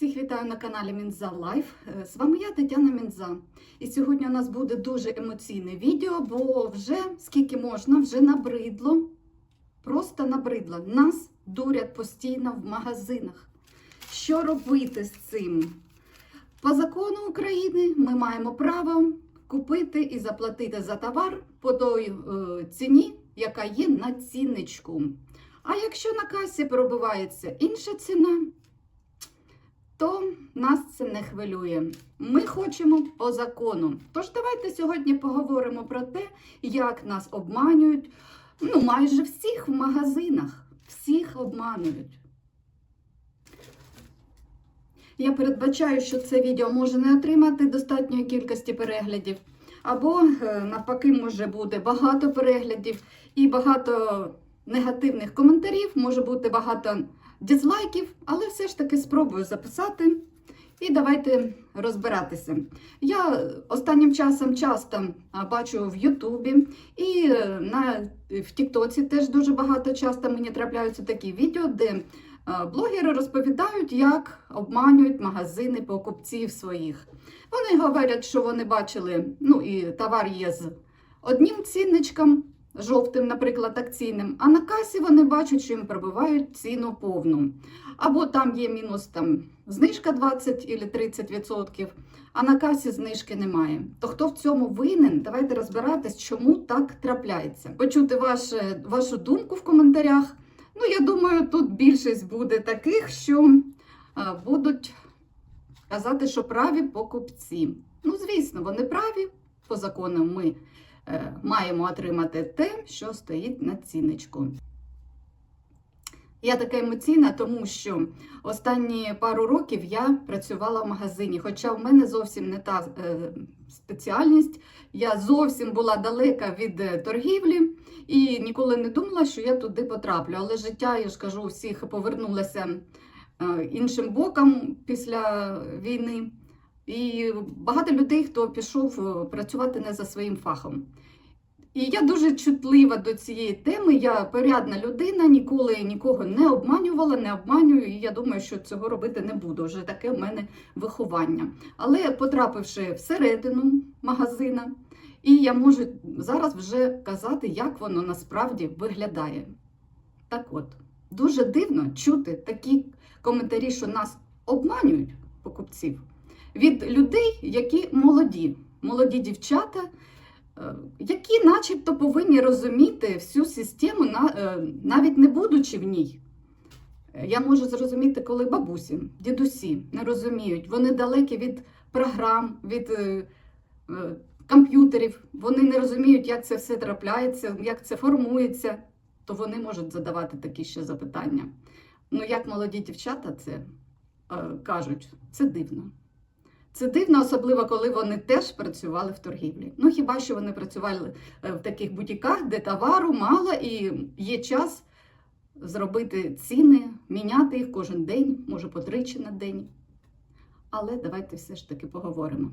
Всіх вітаю на каналі Мінза Лайф. Е, З вами я Тетяна Мінза. І сьогодні у нас буде дуже емоційне відео, бо вже скільки можна, вже набридло. Просто набридло. Нас дурять постійно в магазинах. Що робити з цим? По закону України ми маємо право купити і заплатити за товар по той е, ціні, яка є на цінничку. А якщо на касі пробивається інша ціна, то нас це не хвилює. Ми хочемо по закону. Тож давайте сьогодні поговоримо про те, як нас обманюють. Ну, майже всіх в магазинах. Всіх обманюють. Я передбачаю, що це відео може не отримати достатньої кількості переглядів. Або, е, навпаки, може бути багато переглядів і багато негативних коментарів, може бути багато дізлайків, але все ж таки спробую записати. І давайте розбиратися. Я останнім часом часто бачу в Ютубі і е, на, в Тіктоці теж дуже багато часто мені трапляються такі відео, де блогери розповідають, як обманюють магазини покупців своїх. Вони говорять, що вони бачили, ну і товар є з одним цінничком, жовтим, наприклад, акційним, а на касі вони бачать, що їм пробивають ціну повну. Або там є мінус там, знижка 20 або 30%, а на касі знижки немає. То хто в цьому винен? Давайте розбиратись, чому так трапляється. Почути ваше, вашу думку в коментарях. Ну, я думаю, тут більшість буде таких, що а, будуть казати, що праві покупці. Ну, звісно, вони праві. По закону ми е, маємо отримати те, що стоїть на ціночку. Я така емоційна, тому що останні пару років я працювала в магазині, хоча в мене зовсім не та е, спеціальність. Я зовсім була далека від е, торгівлі і ніколи не думала, що я туди потраплю. Але життя, я ж кажу, всіх повернулося е, іншим боком після війни. І багато людей, хто пішов е, працювати не за своїм фахом. І я дуже чутлива до цієї теми. Я порядна людина, ніколи нікого не обманювала, не обманюю, і я думаю, що цього робити не буду. Вже таке в мене виховання. Але потрапивши всередину магазина, і я можу зараз вже казати, як воно насправді виглядає. Так от, дуже дивно чути такі коментарі, що нас обманюють покупців від людей, які молоді, молоді дівчата. Е, які начебто повинні розуміти всю систему, е, навіть не будучи в ній. Е, Я можу зрозуміти, коли бабусі, дідусі не розуміють, вони далекі від програм, від комп'ютерів, вони не розуміють, як це все трапляється, як це формується, то вони можуть задавати такі ще запитання. Ну, як молоді дівчата це кажуть, це дивно. Це дивно, особливо коли вони теж працювали в торгівлі. Ну хіба що вони працювали в таких бутіках, де товару мало і є час зробити ціни, міняти їх кожен день, може по тричі на день. Але давайте все ж таки поговоримо.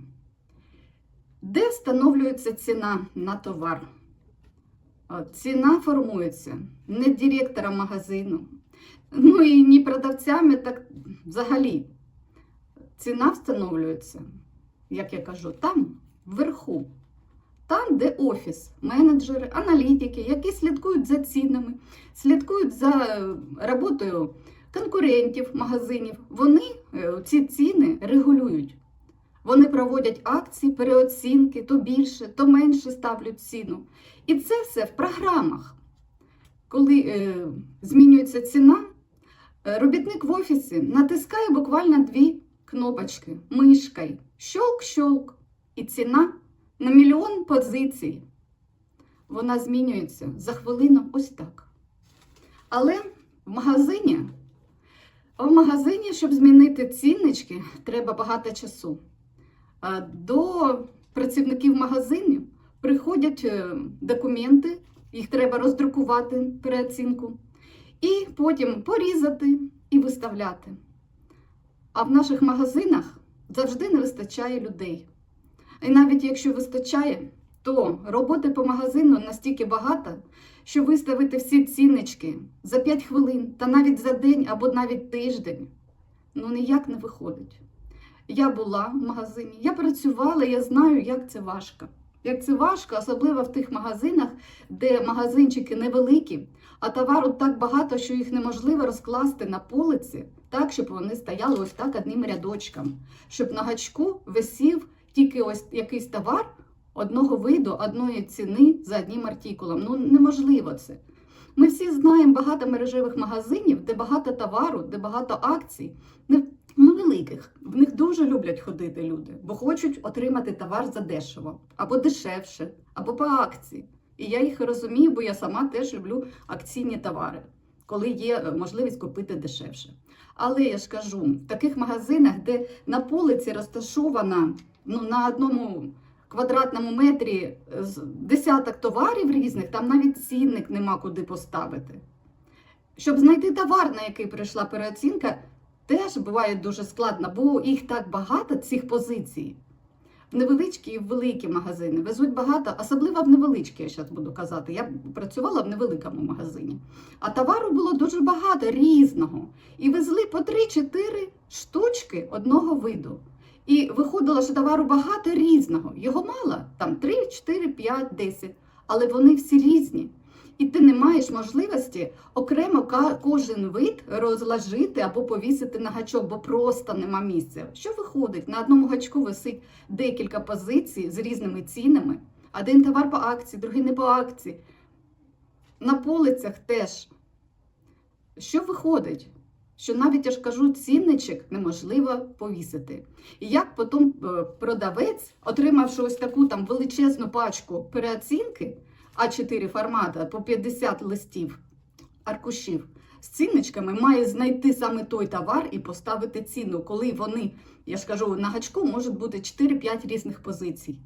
Де встановлюється ціна на товар? Ціна формується не директором магазину, ну і не продавцями, так взагалі. Ціна встановлюється, як я кажу, там вверху. Там, де офіс, менеджери, аналітики, які слідкують за цінами, слідкують за роботою конкурентів, магазинів, вони ці ціни регулюють. Вони проводять акції, переоцінки, то більше, то менше ставлять ціну. І це все в програмах. Коли е, змінюється ціна, робітник в офісі натискає буквально дві кнопочки мишкою. Щолк-щолк. І ціна на мільйон позицій. Вона змінюється за хвилину ось так. Але в магазині, в магазині, щоб змінити ціннички, треба багато часу. До працівників магазинів приходять е, документи, їх треба роздрукувати переоцінку, і потім порізати і виставляти. А в наших магазинах завжди не вистачає людей. І навіть якщо вистачає, то роботи по магазину настільки багато, що виставити всі ціннички за 5 хвилин та навіть за день або навіть тиждень ну ніяк не виходить. Я була в магазині, я працювала, я знаю, як це важко. Як це важко, особливо в тих магазинах, де магазинчики невеликі, а товару так багато, що їх неможливо розкласти на полиці, так, щоб вони стояли ось так одним рядочком, щоб на гачку висів тільки ось якийсь товар одного виду, одної ціни за одним артикулом. Ну неможливо це. Ми всі знаємо багато мережевих магазинів, де багато товару, де багато акцій. Не невеликих. В них дуже люблять ходити люди, бо хочуть отримати товар за дешево, або дешевше, або по акції. І я їх розумію, бо я сама теж люблю акційні товари, коли є е, можливість купити дешевше. Але я ж кажу, в таких магазинах, де на полиці розташована ну, на одному квадратному метрі десяток товарів різних, там навіть цінник нема куди поставити. Щоб знайти товар, на який прийшла переоцінка, теж буває дуже складно, бо їх так багато, цих позицій. Невеличкі і великі магазини везуть багато, особливо в невеличкі, я зараз буду казати. Я працювала в невеликому магазині. А товару було дуже багато різного. І везли по 3-4 штучки одного виду. І виходило, що товару багато різного. Його мало, там 3, 4, 5, 10. Але вони всі різні. І ти не маєш можливості окремо кожен вид розложити або повісити на гачок, бо просто нема місця. Що виходить? На одному гачку висить декілька позицій з різними цінами. Один товар по акції, другий не по акції. На полицях теж. Що виходить? Що навіть я ж кажу, цінничок неможливо повісити. І як потім е, продавець, отримавши ось таку там величезну пачку переоцінки, А4 формата по 50 листів аркушів з цінничками, має знайти саме той товар і поставити ціну, коли вони, я ж кажу, на гачку можуть бути 4-5 різних позицій.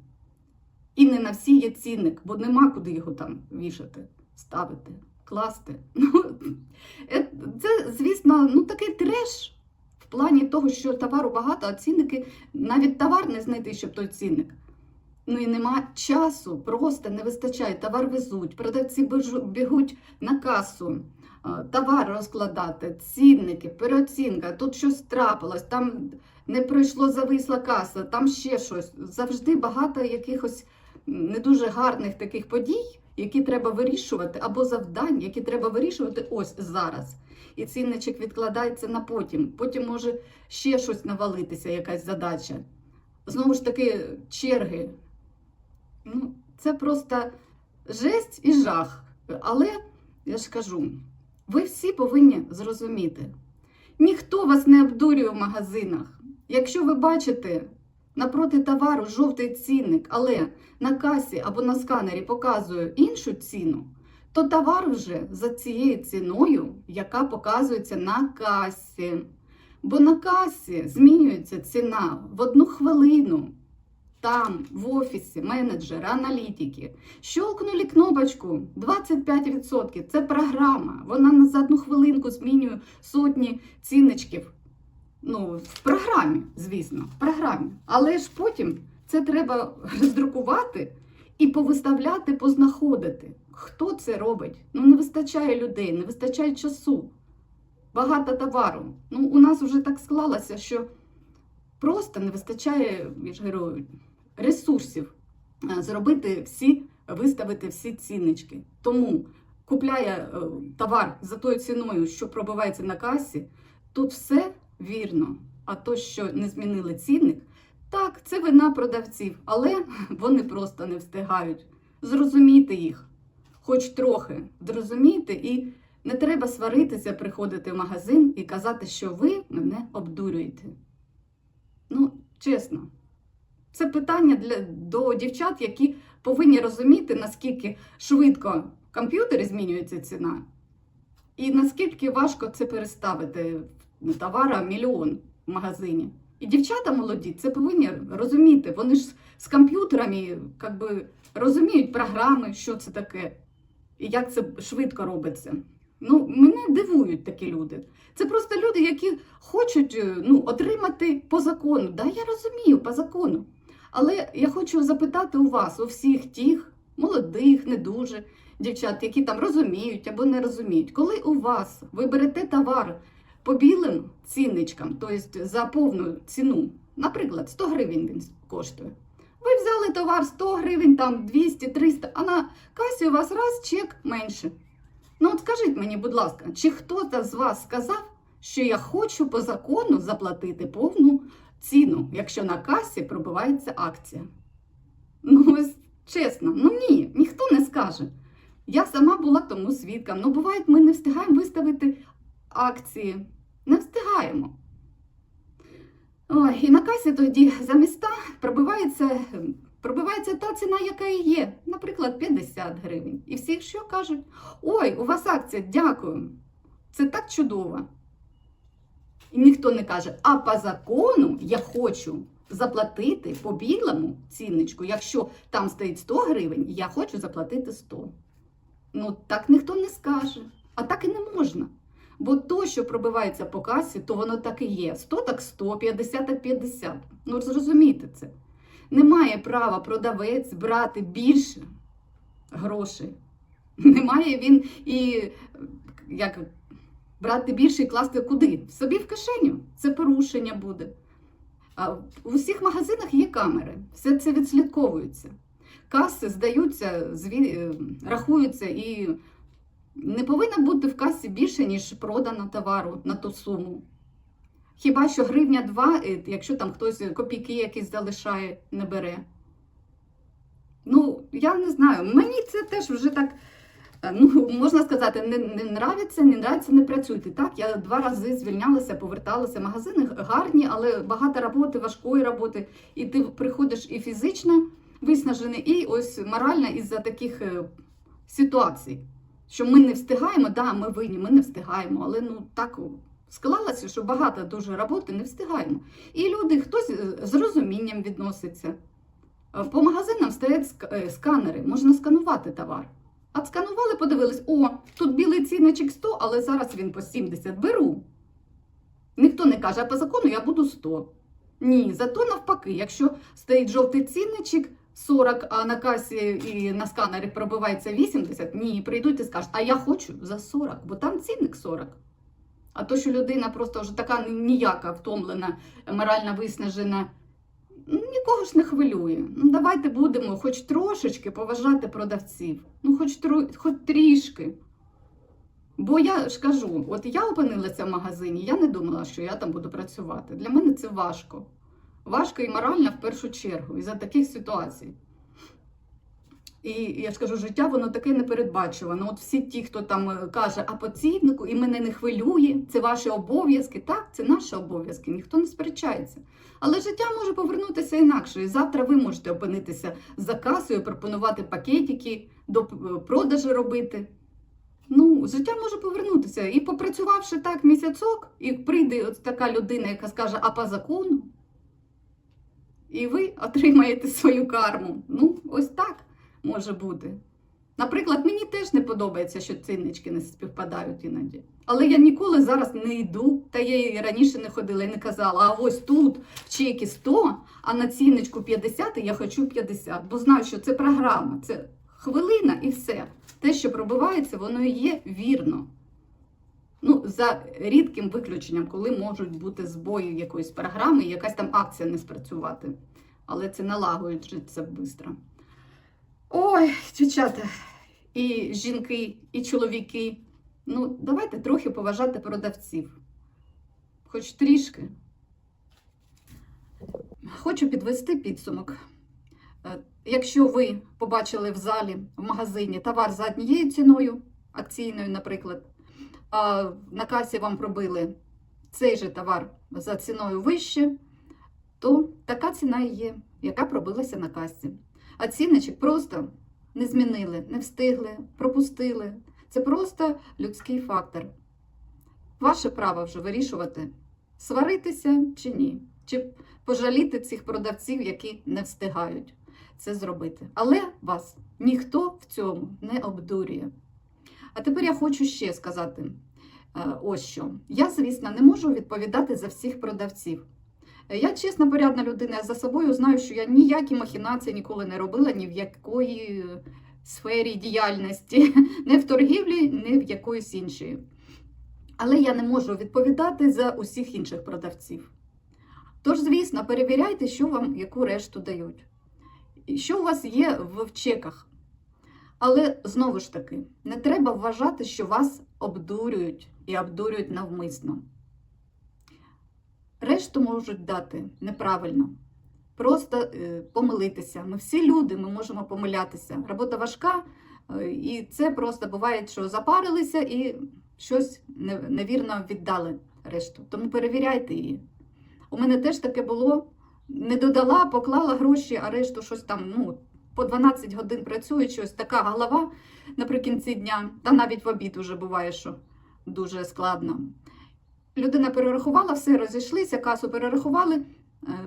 І не на всі є цінник, бо нема куди його там вішати, ставити, класти. Ну, е, це, звісно, ну такий треш в плані того, що товару багато, а цінники навіть товар не знайти, щоб той цінник. Ну і нема часу, просто не вистачає. Товар везуть, продавці бігуть на касу, товар розкладати, цінники, переоцінка, тут щось трапилось, там не пройшло, зависла каса, там ще щось. Завжди багато якихось не дуже гарних таких подій, які треба вирішувати, або завдань, які треба вирішувати ось зараз. І цінничок відкладається на потім. Потім може ще щось навалитися, якась задача. Знову ж таки, черги. Ну, це просто жесть і жах. Але я ж кажу, ви всі повинні зрозуміти, ніхто вас не обдурює в магазинах. Якщо ви бачите напроти товару жовтий цінник, але на касі або на сканері показує іншу ціну, то товар вже за цією ціною, яка показується на касі. Бо на касі змінюється ціна в одну хвилину. Там, в офісі, менеджери, аналітики щелкнули кнопочку 25%. Це програма. Вона на за одну хвилинку змінює сотні цінничків. Ну, в програмі, звісно, в програмі. Але ж потім це треба роздрукувати і повиставляти, познаходити. Хто це робить? Ну, не вистачає людей, не вистачає часу багато товару. Ну, у нас вже так склалося, що просто не вистачає, я ж говорю, ресурсів е, зробити всі, виставити всі ціннички. Тому купляє е, товар за тою ціною, що пробивається на касі, тут все вірно. А то, що не змінили цінник, так, це вина продавців, але вони просто не встигають. Зрозуміти їх, хоч трохи зрозуміти і не треба сваритися, приходити в магазин і казати, що ви мене обдурюєте. Ну, чесно, це питання для, до дівчат, які повинні розуміти, наскільки швидко в комп'ютері змінюється ціна, і наскільки важко це переставити в товара мільйон в магазині. І дівчата молоді це повинні розуміти. Вони ж з комп'ютерами би, розуміють програми, що це таке, і як це швидко робиться. Ну, мене дивують такі люди. Це просто люди, які хочуть е, ну, отримати по закону. Да, я розумію, по закону. Але я хочу запитати у вас, у всіх тих, молодих, не дуже дівчат, які там розуміють або не розуміють, коли у вас ви берете товар по білим цінничкам, тобто за повну ціну, наприклад, 100 гривень він коштує. Ви взяли товар 100 гривень, там 200, 300, а на касі у вас раз чек менше. Ну от скажіть мені, будь ласка, чи хтось з вас сказав, що я хочу по закону заплатити повну ціну, якщо на касі пробивається акція? Ну, ось чесно, ну ні, ніхто не скаже. Я сама була тому свідком. Ну, буває, ми не встигаємо виставити акції. Не встигаємо. Ой, і на касі тоді за міста пробивається, пробивається та ціна, яка і є, наприклад, 50 гривень. І всі що кажуть: ой, у вас акція, дякую. Це так чудово. І ніхто не каже, а по закону я хочу заплатити по білому цінничку. Якщо там стоїть 100 гривень, я хочу заплатити 100. Ну, так ніхто не скаже. А так і не можна. Бо то, що пробивається по касі, то воно так і є. 100 так 100, 50 так 50. Ну, зрозумійте це. Немає права продавець брати більше грошей. Немає він і як брати більше і класти куди? Собі в кишеню. Це порушення буде. А в усіх магазинах є камери, все це відслідковується. Каси здаються, зві... е, рахуються і не повинно бути в касі більше, ніж продано товару на ту суму. Хіба що гривня 2, е, якщо там хтось копійки якісь залишає, не бере. Ну, я не знаю, мені це теж вже так, ну, можна сказати, не, не нравиться, не нравиться, не працюйте. Так, я два рази звільнялася, поверталася. Магазини гарні, але багато роботи, важкої роботи. І ти приходиш і фізично виснажений, і ось морально із-за таких е, ситуацій. Що ми не встигаємо, да, ми винні, ми не встигаємо, але ну так склалося, що багато дуже роботи не встигаємо. І люди, хтось е, з розумінням відноситься. Е, По магазинам стоять е, сканери, можна сканувати товар. А сканували, подивились, о, тут білий цінничок 100, але зараз він по 70 беру. Ніхто не каже, а по закону я буду 100. Ні, зато навпаки, якщо стоїть жовтий цінничок 40, а на касі і на сканері пробивається 80, ні, прийдуть і скажуть, а я хочу за 40, бо там цінник 40. А то, що людина просто вже така ніяка, втомлена, морально виснажена, нікого ж не хвилює. Ну, давайте будемо хоч трошечки поважати продавців. Ну, хоч, тро- хоч трішки. Бо я ж кажу, от я опинилася в магазині, я не думала, що я там буду працювати. Для мене це важко. Важко і морально в першу чергу, із-за таких ситуацій. І я ж кажу, життя воно таке непередбачуване. От всі ті, хто там е, каже, а по ціннику, і мене не хвилює, це ваші обов'язки. Так, це наші обов'язки, ніхто не сперечається. Але життя може повернутися інакше. І завтра ви можете опинитися за касою, пропонувати пакетики, до е, продажу робити. Ну, життя може повернутися. І попрацювавши так місяцок, і прийде от така людина, яка скаже, а по закону, і ви отримаєте свою карму. Ну, ось так може бути. Наприклад, мені теж не подобається, що ціннички не співпадають іноді. Але я ніколи зараз не йду, та я і раніше не ходила і не казала, а ось тут в чекі 100, а на цінничку 50 і я хочу 50. Бо знаю, що це програма, це хвилина і все. Те, що пробивається, воно і є вірно. Ну, за рідким виключенням, коли можуть бути збої якоїсь програми, якась там акція не спрацювати. Але це налагоджується швидко. Ой, дівчата, і жінки, і чоловіки. Ну, давайте трохи поважати продавців. Хоч трішки. Хочу підвести підсумок. Е, Якщо ви побачили в залі, в магазині товар за однією ціною, акційною, наприклад, а на касі вам пробили цей же товар за ціною вище, то така ціна і є, яка пробилася на касі. А цінничок просто не змінили, не встигли, пропустили. Це просто людський фактор. Ваше право вже вирішувати, сваритися чи ні, чи пожаліти цих продавців, які не встигають це зробити. Але вас ніхто в цьому не обдурює. А тепер я хочу ще сказати е, ось що. Я, звісно, не можу відповідати за всіх продавців. Е, Я чесна, порядна людина, за собою знаю, що я ніякі махінації ніколи не робила, ні в якої сфері діяльності, не в торгівлі, ні в якоїсь іншої. Але я не можу відповідати за усіх інших продавців. Тож, звісно, перевіряйте, що вам яку решту дають. Що у вас є в чеках. Але знову ж таки, не треба вважати, що вас обдурюють і обдурюють навмисно. Решту можуть дати неправильно. Просто е, помилитися. Ми всі люди, ми можемо помилятися. Робота важка, е, і це просто буває, що запарилися і щось не- невірно віддали решту. Тому перевіряйте її. У мене теж таке було. Не додала, поклала гроші, а решту щось там, ну, по 12 годин працює, щось така голова наприкінці дня, та навіть в обід уже буває, що дуже складно. Людина перерахувала, все, розійшлися, касу перерахували, е,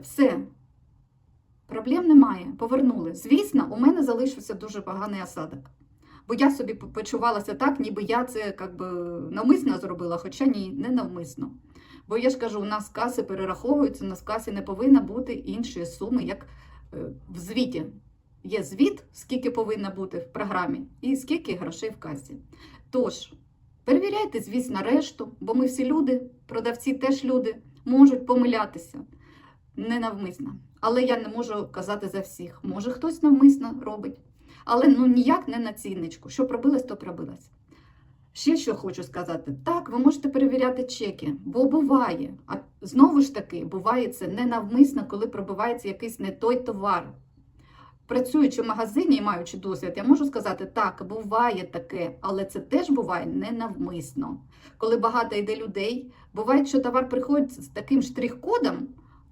все. Проблем немає, повернули. Звісно, у мене залишився дуже поганий осадок. Бо я собі почувалася так, ніби я це как би, навмисно зробила, хоча ні, не навмисно. Бо я ж кажу, у нас каси перераховуються, у нас касі не повинна бути іншої суми, як е, в звіті. Є звіт, скільки повинно бути в програмі, і скільки грошей в касі. Тож, перевіряйте, звісно, решту, бо ми всі люди, продавці теж люди, можуть помилятися ненавмисно. Але я не можу казати за всіх. Може, хтось навмисно робить. Але ну ніяк не на цінничку. Що пробилось, то пробилось. Ще що хочу сказати: так, ви можете перевіряти чеки, бо буває. А знову ж таки, буває це ненавмисно, коли пробивається якийсь не той товар. Працюючи в магазині і маючи досвід, я можу сказати, так, буває таке, але це теж буває ненавмисно. Коли багато йде людей, буває, що товар приходить з таким штрих-кодом,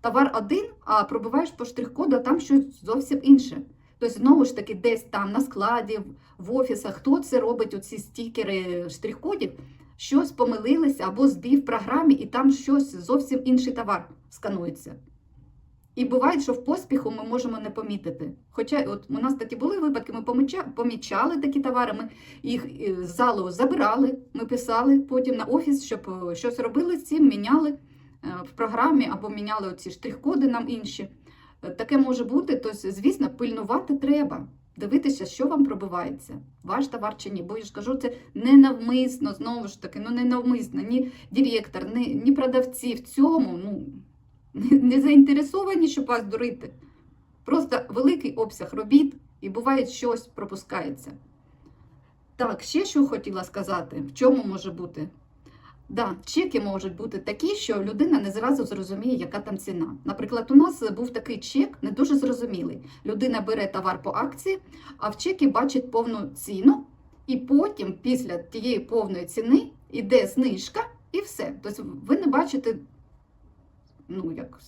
товар один, а пробиваєш по штрих-коду, а там щось зовсім інше. Тобто, знову ж таки, десь там на складі, в офісах, хто це робить, оці стікери штрих-кодів, щось помилилися або збій в програмі, і там щось зовсім інший товар сканується. І буває, що в поспіху ми можемо не помітити. Хоча от у нас такі були випадки, ми помічали такі товари, ми їх е, з залу забирали, ми писали потім на офіс, щоб е, щось робили з цим, міняли е, в програмі або міняли оці штрих-коди нам інші. Таке може бути, то, звісно, пильнувати треба. Дивитися, що вам пробивається, ваш товар чи ні. Бо я ж кажу, це ненавмисно, знову ж таки, ну ненавмисно, ні директор, ні, ні продавці в цьому ну, не- заінтересовані, щоб вас дурити. Просто великий обсяг робіт і буває, щось пропускається. Так, ще що хотіла сказати, в чому може бути? Да, чеки можуть бути такі, що людина не зразу зрозуміє, яка там ціна. Наприклад, у нас був такий чек, не дуже зрозумілий. Людина бере товар по акції, а в чекі бачить повну ціну, і потім, після тієї повної ціни, йде знижка і все. Тобто ви не бачите, ну як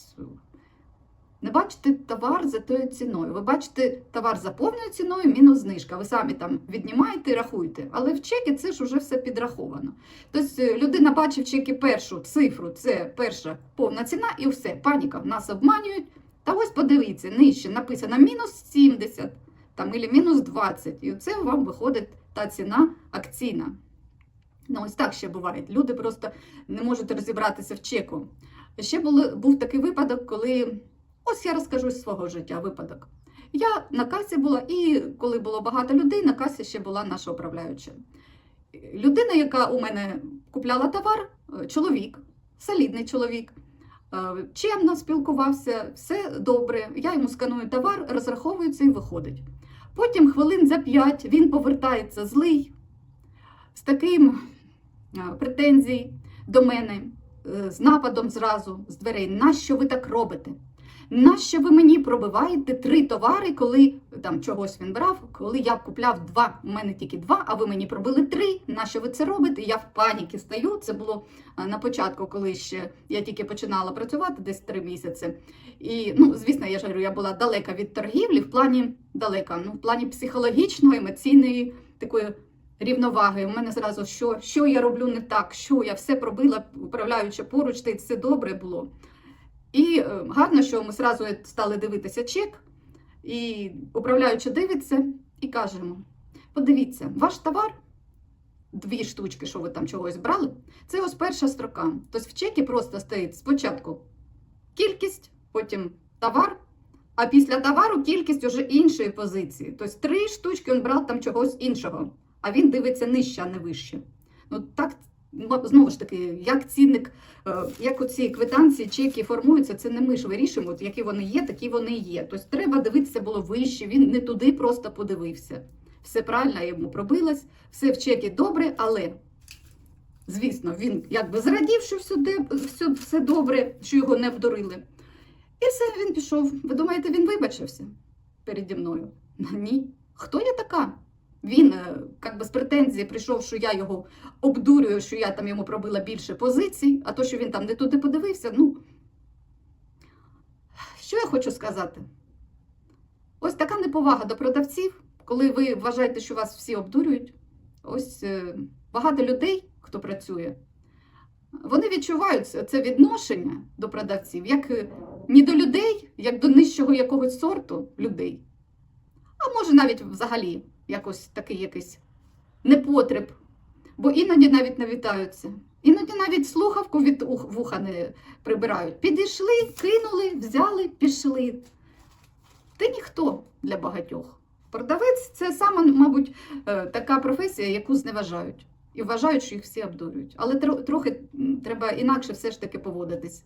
не бачите товар за тою ціною. Ви бачите товар за повною ціною, мінус знижка. Ви самі там віднімаєте і рахуєте. Але в чекі це ж вже все підраховано. Тобто людина бачить в чекі першу цифру, це перша повна ціна, і все, паніка, нас обманюють. Та ось подивіться, нижче написано мінус 70 там, або мінус 20. І це вам виходить та ціна акційна. Ну, ось так ще буває. Люди просто не можуть розібратися в чеку. Ще були, був такий випадок, коли ось я розкажу з свого життя випадок. Я на касі була, і коли було багато людей, на касі ще була наша управляюча. Людина, яка у мене купляла товар, е, чоловік, солідний чоловік, е, чемно спілкувався, все добре. Я йому сканую товар, розраховується і виходить. Потім хвилин за п'ять він повертається злий, з таким е, претензій до мене, з нападом зразу з дверей. Нащо ви так робите? Нащо ви мені пробиваєте три товари, коли там чогось він брав, коли я купляв два, у мене тільки два, а ви мені пробили три. Нащо ви це робите? Я в паніки стаю. Це було на початку, коли ще я тільки починала працювати, десь три місяці. І ну, звісно, я ж говорю, я була далека від торгівлі, в плані далека, ну в плані психологічної, емоційної такої рівноваги. У мене зразу що, що я роблю не так, що я все пробила, управляючи поруч, та й все добре було. І е, гарно, що ми зразу стали дивитися чек, і управляючи дивиться і каже йому: подивіться, ваш товар, дві штучки, що ви там чогось брали, це ось перша строка. Тобто в чекі просто стоїть спочатку кількість, потім товар, а після товару кількість уже іншої позиції. Тобто три штучки він брав там чогось іншого, а він дивиться нижче, а не вище. Ну так знову ж таки, як цінник, е, як оці квитанції, чеки формуються, це не ми ж вирішуємо, от які вони є, такі вони і є. Тобто треба дивитися було вище, він не туди просто подивився. Все правильно йому пробилось, все в чекі добре, але. Звісно, він якби зрадів, що все, де, все, все добре, що його не обдурили. І все, він пішов. Ви думаєте, він вибачився переді мною? Ні. Хто я така? Він е, як би з претензії прийшов, що я його обдурюю, що я там йому пробила більше позицій, а то, що він там не туди подивився, ну. Що я хочу сказати? Ось така неповага до продавців, коли ви вважаєте, що вас всі обдурюють. Ось е, багато людей, хто працює, вони відчувають це- відношення до продавців як е, не до людей, як до нижчого якогось сорту людей. А може навіть взагалі якось такий якийсь непотреб. Бо іноді навіть не вітаються. Іноді навіть слухавку від вуха не прибирають. Підійшли, кинули, взяли, пішли. Ти ніхто для багатьох. Продавець це саме, мабуть, е, така професія, яку зневажають. І вважають, що їх всі обдурюють. Але трохи треба інакше все ж таки поводитись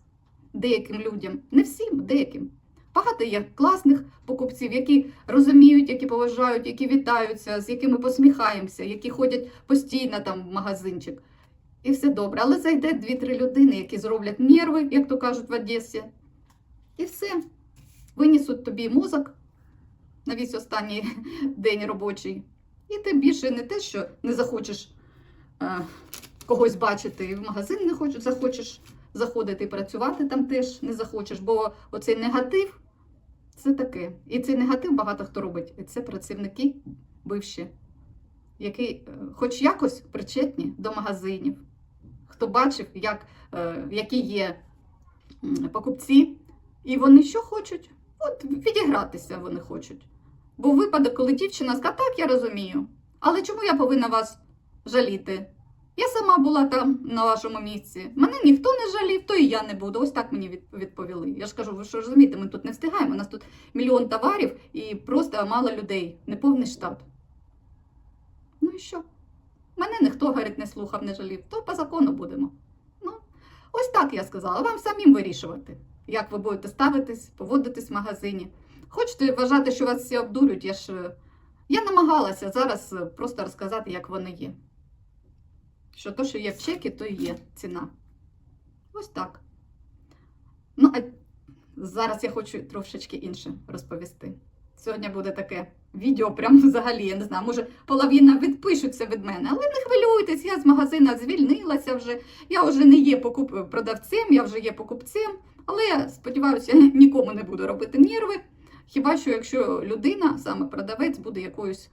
деяким людям. Не всім, деяким. Багато є класних покупців, які розуміють, які поважають, які вітаються, з якими посміхаємося, які ходять постійно там в магазинчик. І все добре. Але зайде дві-три людини, які зроблять нерви, як то кажуть в Одесі. І все. Винесуть тобі мозок на весь останній день робочий. І ти більше не те, що не захочеш е, когось бачити, і в магазин не хочеш, захочеш заходити і працювати там теж не захочеш, бо оцей негатив це таке. І цей негатив багато хто робить. І це працівники бивші, які е, хоч якось причетні до магазинів. Хто бачив, як, е, які є покупці, і вони що хочуть? От відігратися вони хочуть. Був випадок, коли дівчина сказала, так, я розумію. Але чому я повинна вас жаліти? Я сама була там на вашому місці. Мене ніхто не жалів, то і я не буду. Ось так мені відповіли. Я ж кажу, ви що розумієте, ми тут не встигаємо. У нас тут мільйон товарів і просто мало людей, неповний штат. Ну і що? Мене ніхто, говорить, не слухав, не жалів, то по закону будемо. Ну, ось так я сказала. Вам самим вирішувати, як ви будете ставитись, поводитись в магазині. Хочете вважати, що вас всі обдурюють, я ж е, я намагалася зараз е, просто розказати, як вони є. Що то, що є в чекі, то і є ціна. Ось так. Ну, а зараз я хочу трошечки інше розповісти. Сьогодні буде таке відео, прям взагалі, я не знаю, може половина відпишуться від мене, але не хвилюйтесь, я з магазина звільнилася вже. Я вже не є покуп... продавцем, я вже є покупцем, але я сподіваюся, нікому не буду робити нерви. Хіба що якщо людина, саме продавець, буде якоюсь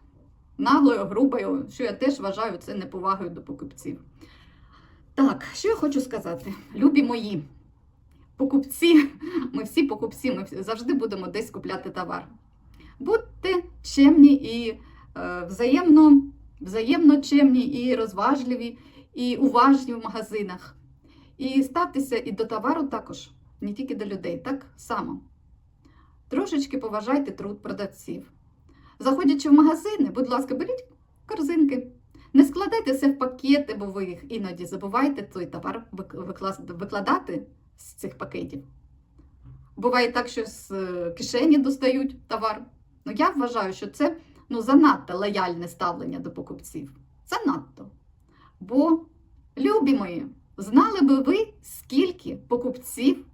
наглою, грубою, що я теж вважаю це неповагою до покупців. Так, що я хочу сказати? Любі мої покупці, ми всі покупці, ми завжди будемо десь купляти товар. Будьте чемні і е, взаємно, взаємно чемні і розважливі, і уважні в магазинах. І ставтеся і до товару також, не тільки до людей, так само. Трошечки поважайте труд продавців. Заходячи в магазини, будь ласка, беріть корзинки. Не складайте все в пакети, бо ви їх іноді забуваєте той товар викладати з цих пакетів. Буває так, що з е, кишені достають товар. Ну, я вважаю, що це ну, занадто лояльне ставлення до покупців. Занадто. Бо, любі мої, знали би ви, скільки покупців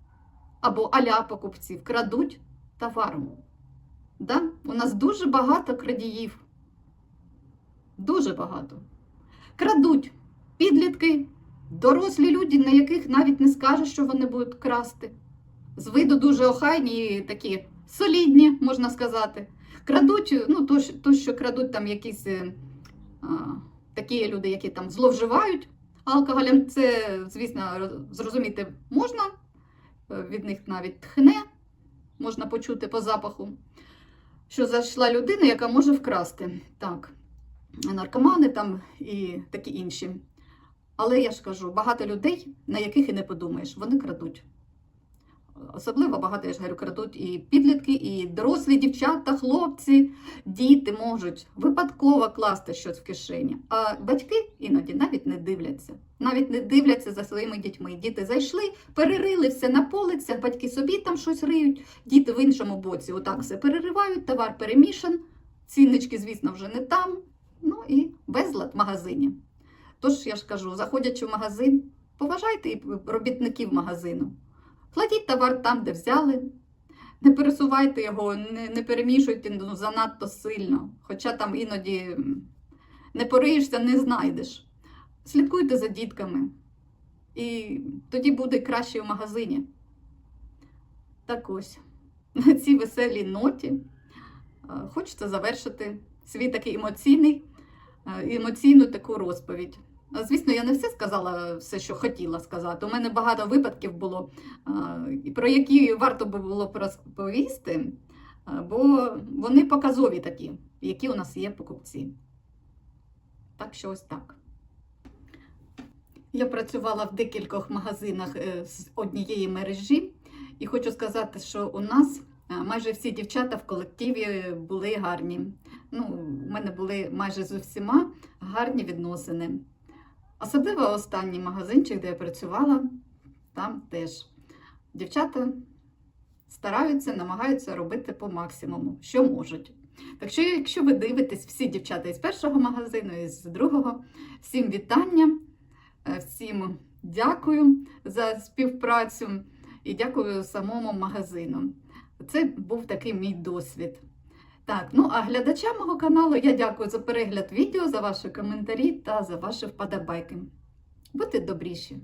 або аля покупців крадуть товаром. Да? У нас дуже багато крадіїв. Дуже багато. Крадуть підлітки, дорослі люди, на яких навіть не скажеш, що вони будуть красти. З виду дуже охайні, і такі солідні, можна сказати. Крадуть, ну, то, то що крадуть там якісь е, а, такі люди, які там зловживають алкоголем, це, звісно, зрозуміти можна. Е, Від них навіть тхне, можна почути по запаху, що зайшла людина, яка може вкрасти. Так, наркомани там і такі інші. Але я ж кажу, багато людей, на яких і не подумаєш, вони крадуть. Особливо багато, я ж говорю, крадуть і підлітки, і дорослі дівчата, хлопці, діти можуть випадково класти щось в кишені. А батьки іноді навіть не дивляться. Навіть не дивляться за своїми дітьми. Діти зайшли, перерили все на полицях, батьки собі там щось риють, діти в іншому боці отак все переривають, товар перемішан, ціннички, звісно, вже не там. Ну і безлад в магазині. Тож я ж кажу, заходячи в магазин, поважайте і робітників магазину. Кладіть товар там, де взяли. Не пересувайте його, не, не перемішуйте ну, занадто сильно. Хоча там іноді не пориєшся, не знайдеш. Слідкуйте за дітками. І тоді буде краще в магазині. Так ось, на цій веселій ноті е, хочеться завершити свій такий емоційний, е, емоційну таку розповідь. Звісно, я не все сказала, все, що хотіла сказати. У мене багато випадків було, про які варто би було розповісти, бо вони показові такі, які у нас є покупці. Так що ось так. Я працювала в декількох магазинах е, з однієї мережі, і хочу сказати, що у нас е, майже всі дівчата в колективі були гарні. Ну, у мене були майже з усіма гарні відносини. Особливо останній магазинчик, де я працювала, там теж дівчата стараються, намагаються робити по максимуму, що можуть. Так що, якщо ви дивитесь всі дівчата із першого магазину, і з другого, всім вітання, е, всім дякую за співпрацю і дякую самому магазину. Це був такий мій досвід. Так, ну а глядачам мого каналу я дякую за перегляд відео, за ваші коментарі та за ваші вподобайки. Будьте добріші!